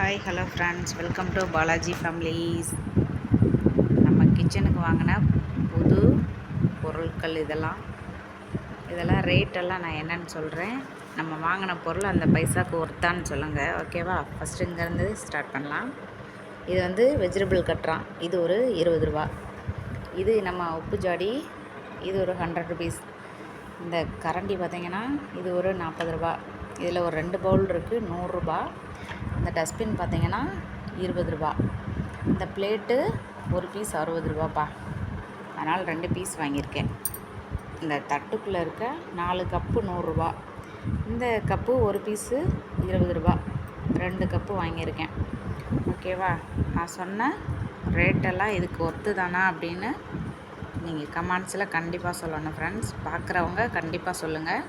Hi hello friends welcome to Balaji families நம்ம கிச்சனுக்கு வாங்கின புது பொருட்கள் இதெல்லாம். இதெல்லாம் ரேட்டெல்லாம் நான் என்னன்னு சொல்கிறேன் நம்ம வாங்கின பொருள் அந்த பைசாக்கு ஒர்த்தான்னு சொல்லுங்கள் ஓகேவா ஃபஸ்ட்டு இங்கேருந்து ஸ்டார்ட் பண்ணலாம். இது வந்து வெஜிடபிள் கட்டுறான் இது ஒரு இருபது ரூபா. இது நம்ம உப்பு ஜாடி. இது ஒரு ஹண்ட்ரட் ருபீஸ் இந்த கரண்டி பார்த்தீங்கன்னா இது ஒரு நாற்பது ரூபா. இதில் ஒரு ரெண்டு பவுல் இருக்குது நூறுரூபா இந்த டஸ்ட்பின் பார்த்தீங்கன்னா இருபது ரூபா. இந்த பிளேட்டு ஒரு பீஸ் அறுபது ரூபாப்பா. அதனால் ரெண்டு பீஸ் வாங்கியிருக்கேன். இந்த தட்டுக்குள்ளே இருக்க நாலு கப்பு நூறுரூவா இந்த கப்பு ஒரு பீஸு இருபது ரூபா. ரெண்டு கப்பு வாங்கியிருக்கேன். ஓகேவா நான் சொன்ன ரேட்டெல்லாம் இதுக்கு ஒத்து தானா அப்படின்னு நீங்கள் கமெண்ட்ஸில் கண்டிப்பாக சொல்லணும் ஃப்ரெண்ட்ஸ் பார்க்குறவங்க கண்டிப்பாக சொல்லுங்கள்